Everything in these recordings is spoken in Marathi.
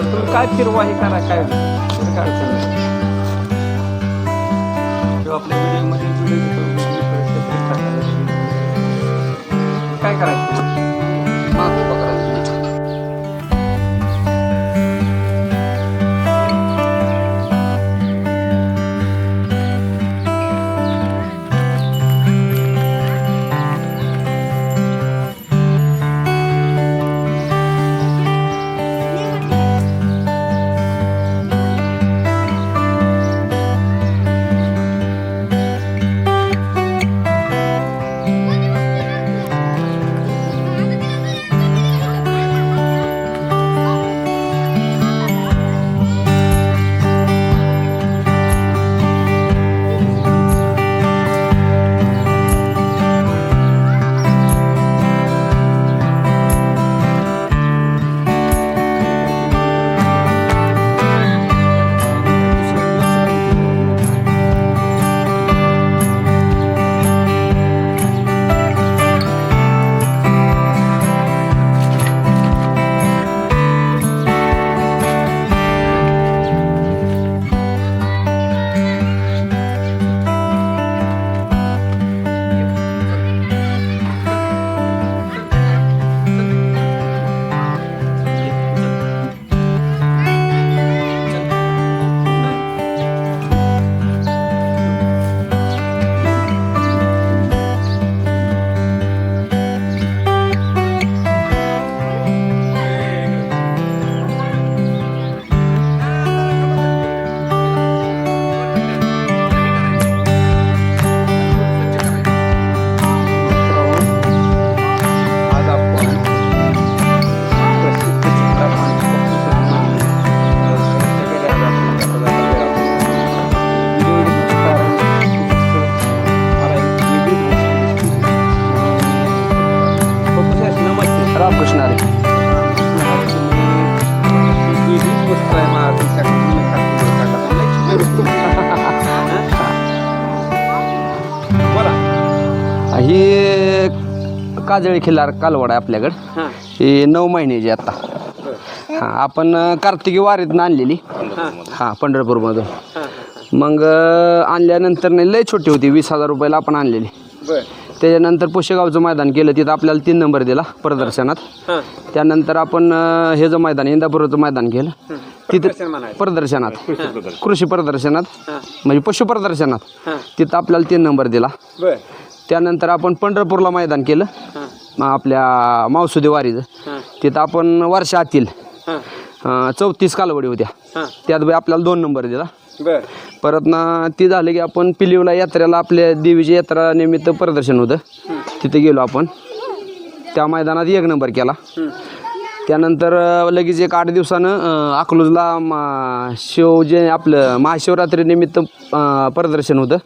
तर तुम्ही काय फिरवा हे करा काय त्याचं काय अडचण नाही किंवा आपल्या व्हिडिओमध्ये व्हिडिओ घेतो व्हिडिओ करायचं, टाकायचं. काय करायचं? ही काजळी खिल्लार कालवड आहे आपल्याकडं. हां. ही नऊ महिन्याची आता. हां आपण कार्तिकी वारीतनं आणलेली. हां पंढरपूरमधून. हां मग आणल्यानंतर नाही लय छोटी होती वीस हजार रुपयाला आपण आणलेली. त्याच्यानंतर पुशेगावचं मैदान केलं तिथं आपल्याला तीन नंबर दिला प्रदर्शनात. हां. त्यानंतर आपण हे जे मैदान इंदापुराचं मैदान केलं तिथं. प्रदर्शनात. कृषी प्रदर्शनात म्हणजे पशु प्रदर्शनात हां. तिथं आपल्याला तीन नंबर दिला. त्यानंतर आपण पंढरपूरला मैदान केलं. मग आपल्या मावसुदी वारीचं. तिथं आपण वर्षातील चौतीस कालवडी होत्या. त्यात बी आपल्याला दोन नंबर दिला. परत ना ती झालं की आपण पिलिवला यात्रेला आपल्या देवीची यात्रा निमित्त प्रदर्शन होतं. तिथे गेलो आपण. त्या मैदानात एक नंबर केला. त्यानंतर लगेच एक आठ दिवसानं अकलूजला म- शिव जे आपलं महाशिवरात्री निमित्त प्रदर्शन होतं.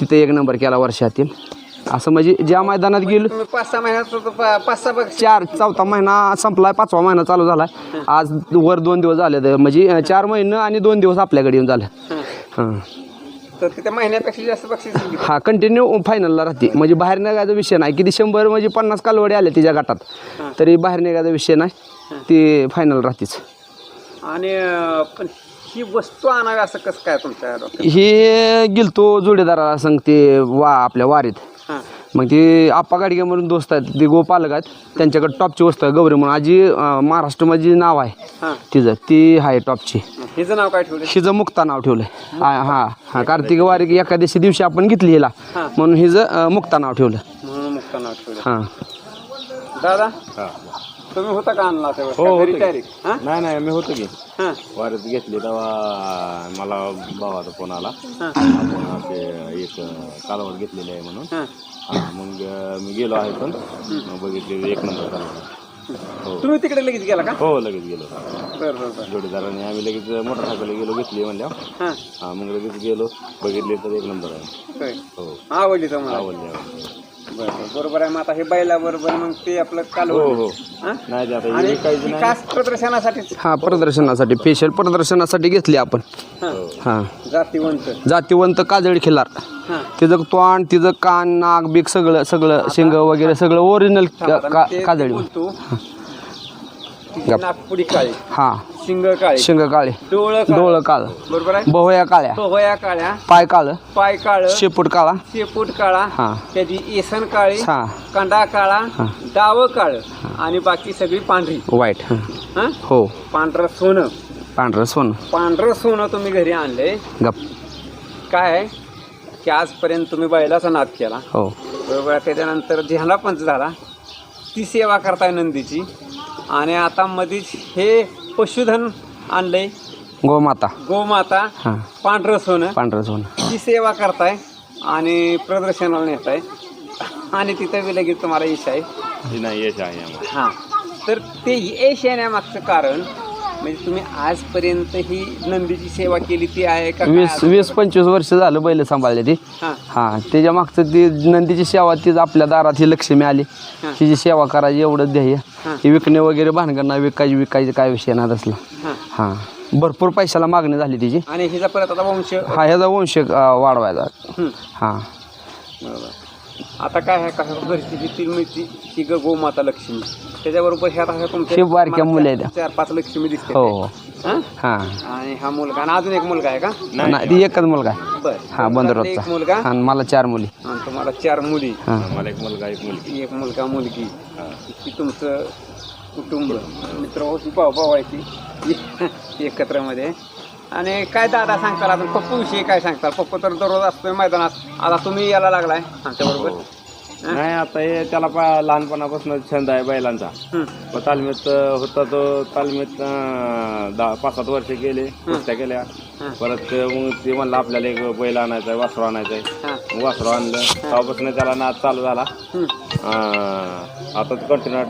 तिथे एक नंबर केला वर्षातील असं म्हणजे ज्या मैदानात गेलो तुम्ही पाच सहा महिन्यात होतो, पा- पाच सहा बघ चार चौथा महिना संपलाय पाचवा महिना चालू झालाय. आज वर दोन दिवस झाले तर म्हणजे अं, चार महिने आणि दोन दिवस आपल्याकडे येऊन झाले. हां. तर महिन्यापेक्षा जास्त बक्षीस दिली. हा कंटिन्यू फायनलला राहते. म्हणजे बाहेर निघायचा विषय नाही. किती शंभर म्हणजे पन्नास कालवडी आले तिच्या गटात. तरी बाहेर निघायचा विषय नाही. ती फायनल राहतेच. आणि अं, पण ही वस्तू आणावी असं कसं काय तुमच्या डोक्यात? हे गेलतो जोडीदाराला सांग ते वा आपल्या वारीत. मग ती आप्पा गाडगे म्हणून दोस्त आहेत ते गोपालक आहेत. त्यांच्याकडे टॉपची वस्तू आहे गौरी म्हणून. आजी अं, महाराष्ट्रामध्ये जी नाव आहे हां. तिचं ती आहे टॉपची. हिचं नाव काय ठेवलं हिचं मुक्ता नाव ठेवलं हां हां हां. कार्तिक वारी एकादशी दिवशी आपण घेतली हिला. हां. म्हणून हिचं मुक्ता नाव ठेवलं म्हणून मुक्त नाव ठेवलं हां. दादा? तुम्ही होता का आणला हो, होतो की. तयारी. हां? नाही नाही मी होतो की. हां. वारीत घेतली तेव्हा मला भावाचा फोन आला. हां. आपण असे एक कालवड घेतलेली आहे म्हणून. हां. हा, मग अं, मी गेलो आहे पण मग बघितले एक नंबर कालवड हो. तुम्ही तिकडे लगेच गेला का? हो लगेच गेलो. बरं बरं बरं. जोडीदाराने आम्ही लगेच मोटरसायकल गेलो घेतली म्हणल्यावर. हां. हा मग लगेच गेलो. बघितले तर एक नंबर आहे. होय. हो. आवडली तुम्हाला. आवडले आवडले. बरं बरं. बरोबर आहे. मग आता हे बैला बरोबर मग ते आपलं काल हो हो. हां? नाही ते आता आणि हे ही नाही. प्रदर्शनासाठीच? हा प्रदर्शनासाठी. स्पेशल प्रदर्शनासाठी घेतली आपण. हां. हां. जातीवंत. जातीवंत काजळी खिल्लार हां. तिचं तोंड तिचं कान नाक बीक सगळं सगळं शिंग वगैरे सगळं ओरिजिनल थांबा, आता मी ते- ते काजळी बोलतो गप. नागपुडी काळी हा. शिंग काळी शिंग काळे. डोळ डोळं काळ. बरोबर आहे? बहुया काळ्या. पोहया काळ्या. पाय काळ. पाय काळ. शेपूट काळा. शेपूट काळा. हा. त्याची येसन काळी. हा. कांदा काळा. हा. डाव काळ. आणि बाकी सगळी पांढरी. वाईट. हं. हा. हो पांढरं सोनं. पांढरं सोनं. पांढरं सोनं तुम्ही घरी आणले गप. काय आहे? की आजपर्यंत तुम्ही बैलाचा नाद केला. हो. बरोबर आहे. त्याच्यानंतर झेंडा पंच झाला. ती सेवा करताय नंदीची. आणि आता मधीच हे पशुधन आणलंय. गोमाता. गोमाता हां. पांढरं सोनं. पांढरं सोनं. ती सेवा करताय आणि प्रदर्शनाला नेताय. आणि तिथं बी लगेच तुम्हाला यश आहे. हे नाही यश आहे आम्हाला. हां. तर ते यश येण्यामागचं कारण म्हणजे तुम्ही आजपर्यंत ही नंदीची सेवा केली ती आहे का काय वीस? वीस पंचवीस वर्ष झालं बैल सांभाळले ती. हां. हां त्याच्या मागचं ती नंदीची सेवा तीच आपल्या दारात ही लक्ष्मी आली. हां. तिची सेवा करायची एवढंच ध्येय. हां. ही विकणे वगैरे भानगड नाही विकायची विकायचं काय विषय नाही असला हां. हां. भरपूर पैशाला मागणी झाली तिची. आणि हिचा परत आता वंश? हा ह्याचा वंश अं, वाढवायचा. हं. हां. बरोबर. आता काय आहे कसं घरची जी तीन मिळची ही ग गोमाता लक्ष्मी. त्याच्याबरोबर ह्यात आहे तुमच्या बारक्या मला मुली आहेत. चार- पाच लक्ष्मी दिसते. हो. हो? हां? हां आणि हा मुलगा आणि अजून एक मुलगा आहे का? नाही ती एकच मुलगा आहे. बर. हां बंदरोजचा एक मुलगा? आणि मला चार मुली. आणि तुम्हाला चार मुली. हां. मला एक मुलगा एक मुलगी. एक मुलगा मुलगी. हा. ही तुमचं कुटुंब. मित्र होती भाऊ भाऊ आहे ती. एकत्रमध्ये आणि काय दादा सांगताल? आपण पप्पू विषयी काय सांगताल? पप्पू तर दररोज असतोय मैदानात. आता तुम्ही यायला लागलाय आमच्याबरोबर. हो. नाही आता हे त्याला पा लहानपणापासून छंद आहे बैलांचा. हं. तालमीत अं, होता तो तालमीत अं, दहा पाच सात वर्ष गेले कुस्त्या केल्या. हं. परत मग ते म्हणलं आपल्याला एक बैल आणायचा आहे वासरू आणायचं आहे हां. मग वासरू आणलं. तेव्हापासून त्याला नाद चालू झाला. हं. अं, आता कंटिन्यूट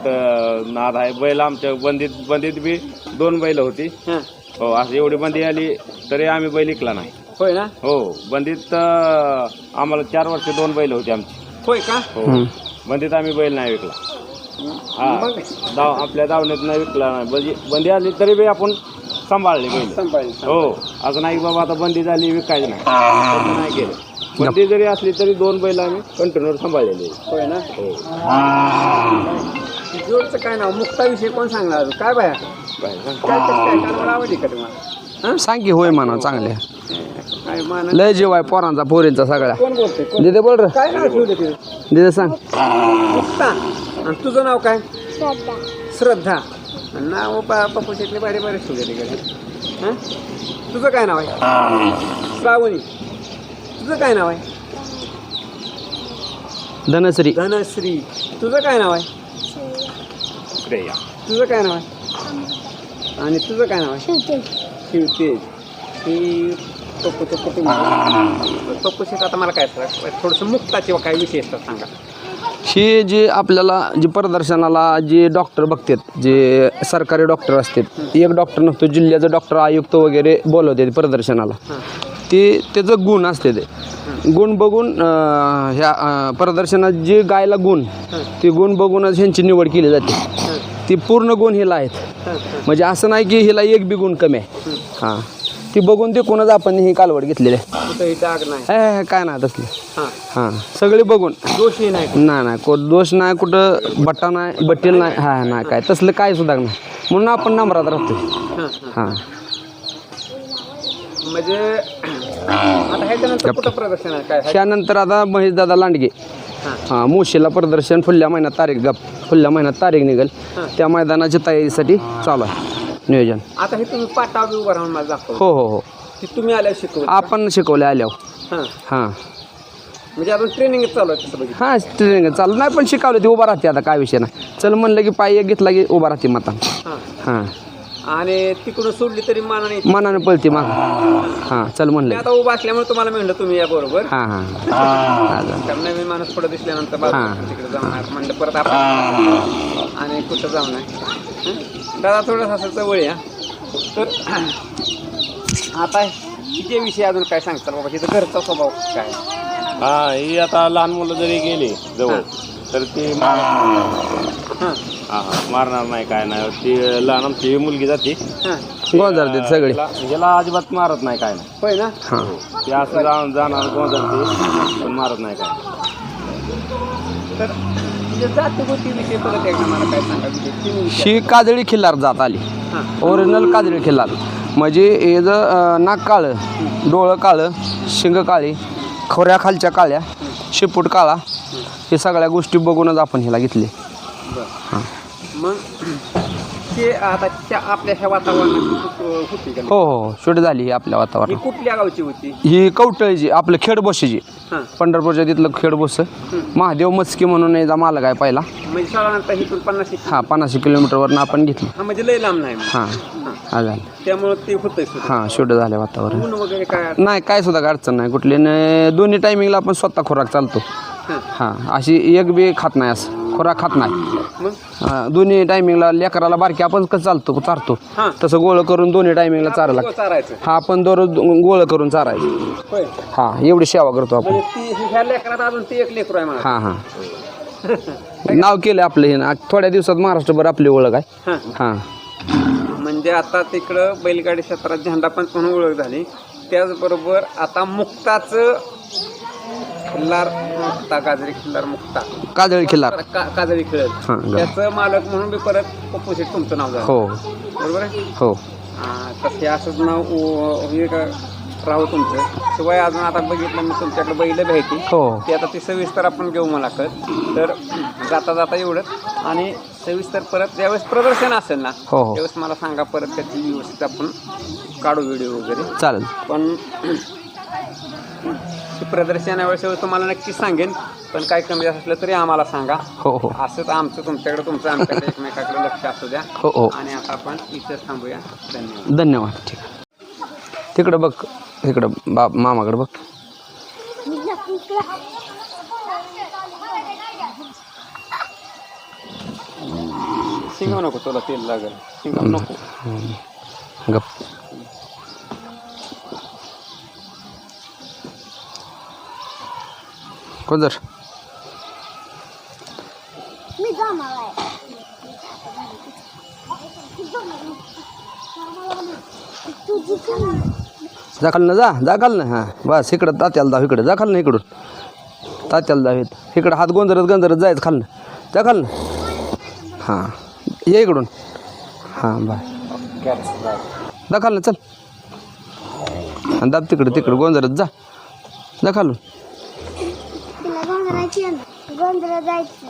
नाद आहे. बैल आमच्या बंदीत बंदीत बी दोन बैल होती. हं. हो असं एवढी बंदी आली तरी आम्ही बैल इकला नाही. होय ना? हो बंदीत अं, आम्हाला चार वर्ष दोन बैल होती आमची. होय का? हो. बंदीत आम्ही बैल नाही विकला. हा मग दाव आपल्या दावणीत नाही विकला नाही. बंदी बंदी आली तरी बी आपण सांभाळले बैल. हो असं नाही की बाबा आता बंदी झाली विकायचं नाही. तसं नाही केलं. बंदी जरी असली तरी दोन बैल आम्ही कंटिन्यू सांभाळलेले होय ना? हो. जोडचं काय नाव? मुक्ताविषयी कोण सांगणार? काय बाया? सांग. काय कसं काय? कानावर आवडली का तुम्हाला? सांग की होय म्हणा चांगले. काय मान लय जीव आहे पोरांचा पोरींचा सगळ्या कोण बोलते कोण? दिदे बोल रे. काय नाव ठेवलं तिथे दिदे सांग. मुक्ता. आणि तुझं नाव काय? श्रद्धा. नाव पप्पू शेटले बारे बारे ठेवले तिकडे हं? तुझं काय नाव आहे? श्रावणी. तुझं काय नाव आहे? धनश्री. धनश्री. तुझं काय नाव आहे? इकडे या तुझं काय नाव आहे? आणि तुझं काय नाव आहे? शिवतेज. ही आता मला काय सांगा थोडंसं मुक्ताचे काय विषय असतात सांगा. ही जे आपल्याला जे प्रदर्शनाला जे डॉक्टर बघतात जे सरकारी डॉक्टर असतात एक डॉक्टर नसतो जिल्ह्याचं डॉक्टर आयुक्त वगैरे बोलवते प्रदर्शनाला. हां. ते त्याचं गुण असते ते गुण बघून ह्या प्रदर्शनात जे गायला गुण ते गुण बघूनच ह्यांची निवड केली जाते. ती पूर्ण गुण हिला आहेत. म्हणजे असं नाही की हिला एक बी गुण कमी आहे. हां. ती बघून ते कोणच आपण ही कालवड घेतलेली आहे. कुठंही डाग नाही. हे, हे, काय नाही तसले. हां. हां. सगळे बघून. दोषही नाही. नाही नाही को दोष नाही कुठं बट्टा नाही बट्टील नाही हा नाही काय तसलं काय सुद्धा नाही. म्हणून आपण नंबरात राहतो हां. हां हां म्हणजे आता ह्याच्यानंतर कुठं प्रदर्शन आहे? काय त्यानंतर आता महेशदादा लांडगे. हां मुशीला प्रदर्शन पुढल्या महिन्यात तारीख गप. पुढल्या महिन्यात तारीख निघेल. त्या मैदानाच्या तयारीसाठी चालू आहे नियोजन. आता हे तुम्ही पाटावर उभं राहून मला दाखव. हो हो हो. की तुम्ही आल्या शिकवलं आपण शिकवले आल्यावर. हां. हां. म्हणजे अजून ट्रेनिंग चालू आहे तसं बघितलं. हां ट्रेनिंग चालू. नाही पण शिकवलं ते उभा राहते आता काय विषय नाही. चल म्हणलं की पाय एक घेतला की उभा राहते माता हां. हां. आणि तिकडून सोडली तरी मानाने. मनाने पळते माग. हां चल मी म्हणलं आता उभा असल्यामुळे तुम्हाला म्हणलं तुम्ही या बरोबर. हां हां. हां. नवीन माणूस पुढे दिसल्यानंतर हां. बाजूला तिकडे जाऊन म्हणलं परत आपण आणि कुठं जाऊ नये. हं? दादा थोडंसं असं जवळ या. तर आता हिच्या विषयी अजून काय सांगताल बाबा? तिथं घरचा स्वभाव काय? हा ही आता लहान मुलं जरी गेली जवळ तर ती हां. हा हा. मारणार नाही काय नाही. ती लहान आमची मुलगी जाते. हां. गोंधळ देत सगळे. हिला हिला अजिबात मारत नाही काय नाही. होय ना? हां. ती असं जाऊन जाणार गोंधळते पण मारत नाही काय तर म्हणजे जाती गोष्टीविषयी परत एकदा मला काय सांगा म्हणजे विचार- ही काजळी खिल्लार जात आली. हां. ओरिजिनल काजळी खिल्लार. म्हणजे हे जर अं, नाक काळं डोळं काळं शिंग काळी खोऱ्या खालच्या काळ्या शेपूट काळा हे सगळ्या गोष्टी बघूनच आपण ह्याला घेतले. बरं. मग ते आता त्या आपल्या ह्या वातावरणात होती का हो हो शूट झाली ही आपल्या ही वातावरण कुठल्या गावची होती? ही कवटळीची आपलं खेडबोशीची. हां. पंढरपूरच्या तिथलं खेडबोस. महादेव मस्की म्हणून याचा मालक आहे पहिला. म्हणजे साधारणतः इथून पन्नास एक- हां पन्नास किलोमीटरवरनं आपण घेतली. हा म्हणजे लय लांब नाही मग. हां हां. हा झालं. त्यामुळं ते होतंय सुद्धा. हां शूट झालं वातावरण. ऊन वगैरे काय नाही काय सुद्धा काय अडचण नाही. कुठली न दोन्ही टायमिंगला आपण स्वतः खोराक चालतो. हां. हां अशी एक बी खात नाही असं. खोराक खात नाही. मग हां, दोन्ही टायमिंगला लेकराला बारकी आपण कसं चालतो चारतो. हां. तसं गोळ करून दोन्ही टायमिंगला हो, चारायचं? हा आपण दररोज गोळ करून चारायचं. होय. हां एवढी सेवा करतो आपण. म्हणजे ती ह्या लेकरात अजून ते एक लेकरू आहे मला हां हां. नाव केलं आपलं हे ना. थोड्या दिवसात महाराष्ट्रभर आपली ओळख आहे. हां. हां. म्हणजे आता तिकडं बैलगाडी क्षेत्रात झेंडापंच म्हणून ओळख झाली. त्याचबरोबर आता मुक्ताचं खिल्लार मुक्ता गाजरी खिल्लार मुक्ता. काजळी खिल्लार. का- काजळी खेळत हां गा- त्याचं मालक म्हणून बी परत पप्पूशेट तुमचं नाव झालं. हो. बरोबर आहे? हो. हां, तर हे असंच नाव उ- हे का राहू तुमचं. शिवाय अजून आता बघितलं मी तुमच्याकडे बैल भेटी हो. ते आता ती सविस्तर आपण घेऊ मला कळत. तर जाता जाता एवढंच. आणि सविस्तर परत ज्यावेळेस प्रदर्शन असेल ना हो हो. त्यावेळेस मला सांगा परत त्याची व्यवस्थित आपण काढू व्हिडिओ वगैरे. चालेल. पण प्रदर्शनावेळेस तुम्हाला नक्की सांगेन पण काय कमी जास्त असलं तरी आम्हाला सांगा. हो हो. असंच आमचं तुमच्याकडे तुमचं आमच्याकडे एकमेकाकडे लक्ष असू द्या हो हो. आणि आता आपण इथं थांबूया. धन्यवाद. धन्यवाद ठीक. आहे तिकडं बघ इकडं बाप मामाकडं बघ. शिंगाव नको तुला तेल लागेल. शिंगाव नको. गप कोण जर मी जाणार आहे. जा खाल ना. जा जा खाल ना हां बस इकडं तात्याला दाव इकडं. जा खाल ना इकडून. तात्याला दाव येत इकडं हात गोंधरत गोंधरत जायचं खाल ना जा खाल ना हां ये इकडून. हां बाय जा खाल ना चल दाब तिकडं तिकडं गोंधरत जा. जा खालून. ना गोंधळ जायचं.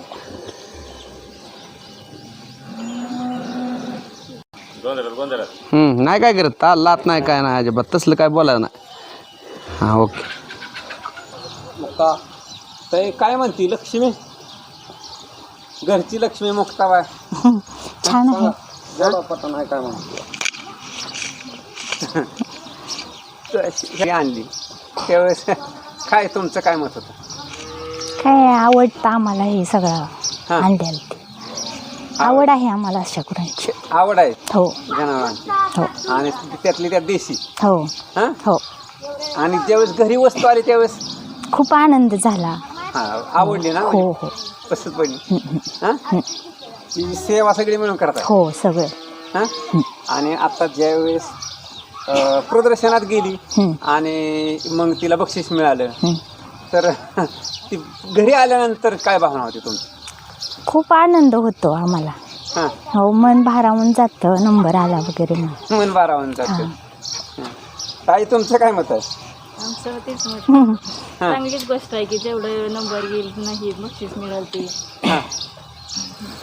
हम्म, नाही काय करत. ताल लात नाही काय नाही अजिबात. तसलं काय बोलायचं नाही. हां ओके. मुक्ता तर काय म्हणती लक्ष्मी? घरची लक्ष्मी मुक्ता बाय. छान आहे. जरा पटन आहे काय म्हणते. हे आणली. त्यावेळेस काय तुमचं काय मत होतं? काय आवडतं आम्हाला हे सगळं हां. ते? आवड आहे आम्हाला अशा गुरांची आवड आहे? हो. जनावरांची. हो. आणि त्यातली त्यात देशी. हो. हां? हो. आणि ज्यावेळेस घरी वस्तू आली त्यावेळेस? खूप आनंद झाला. हा आवडली ना? हो हो. पसंत पडली. हां? ही सेवा सगळी मिळून करतात. हो सगळं. हां? आणि आता ज्यावेळेस अं, प्रदर्शनात गेली आणि मग तिला बक्षीस मिळालं. तर ती घरी आल्यानंतर काय भावना होती तुमची? खूप आनंद होतो आम्हाला. हां. हो मन भारावून जातं नंबर आला वगैरे म्हणून मन बारावून जातं. हां. ताई तुमचं काय मत आहे? आमचं तेच मत. हम्म. हां. चांगलीच गोष्ट आहे की जेवढं नंबर येईल नाही बक्षीस मिळेल ते हां.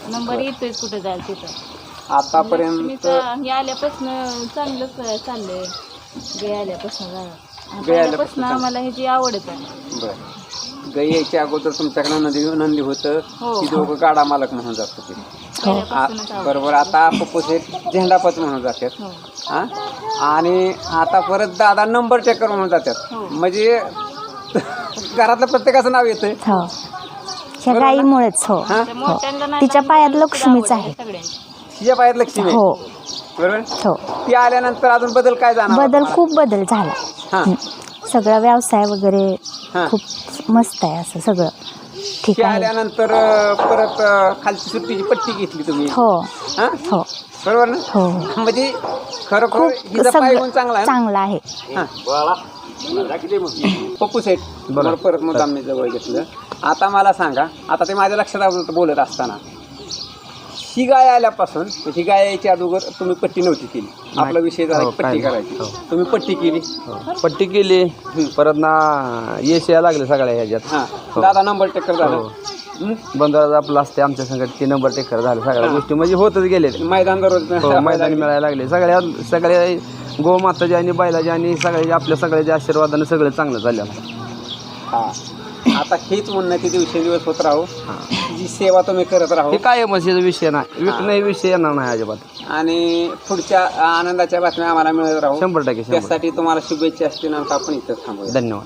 नंबर येतोय कुठं जाईल तिथं आतापर्यंत लक्ष्मीचं हे आल्यापासून चांगलंच चाललंय. गे आल्यापासून आल्यापासून पहिल्यापासून आम्हाला ह्याची आवडच आहे बरं. गाई यायच्या अगोदर तुमच्याकडे नंदी नंदी होतं. हो. ती दोघं गाडा मालक म्हणून जात होते. पहिल्यापासूनच आ- आवड बरोबर आता पप्पूसेट झेंडापत म्हणून जातात. हो. हा आणि आता परत दादा नंबर चेकर म्हणून जातात. हो. म्हणजे घरातलं प्रत्येकाचं नाव येतंय. हो. ह्या गाईमुळेच हो. हा? त्या मोठ्यांना नाही तिच्या पायात लक्ष्मीच आवड आहे. सगळ्यांची. तिच्या पायात लक्ष्मी आहे. हो. बरोबर? हो. ती आल्यानंतर अजून बदल काय जाणार? बदल खूप बदल झाला. हा. सगळा व्यवसाय वगैरे हा. खूप मस्त आहे असं सगळं. ठीक ती आहे. आल्यानंतर अं, परत अं, खालची सुट्टीची पट्टी घेतली तुम्ही. हो. हा? हो. बरोबर ना? हो. म्हणजे खरोखर खूप हिचा पाय गुण सगळं चांगला आहे चांगला आहे. पप्पू सेठ बरोबर परत मुद्दाम मी जवळ घेतलं. आता मला सांगा आता ते माझ्या लक्षात आलं होतं बोलत असताना. ही गाय आल्यापासून ही गाय यायच्या अगोदर तुम्ही पट्टी नव्हती केली. आपला विषय झाला हो, की पट्टी काय करायची. हो. तुम्ही पट्टी केली. पट्टी केली. परत ना यश यायला लागले सगळ्या ह्याच्यात. हा. दादा नंबर टेकर झालं हो. हं? बंधारा आपलं असते आमच्या संकट ते नंबर टेकर झाले सगळ्या गोष्टी. म्हणजे होतच गेले मैदान दररोज हो मैदानी मिळायला लागले. सगळ्या सगळ्या गोमाताच्या आणि बैलाच्या आणि सगळ्याच्या आपल्या सगळ्याच्या आशीर्वादानं सगळं चांगलं झालं. हा. आता हेच उन्नती दिवसेंदिवस होत राहू. जी सेवा तुम्ही करत राहू. हे काय मशीचा विषय नाही. विकणं विषय येणार नाही अजिबात. आणि पुढच्या आनंदाच्या बातम्या आम्हाला मिळत राहू. शंभर टक्के शंभर त्यासाठी तुम्हाला शुभेच्छा असतील आणि आपण इथं थांबूया. धन्यवाद.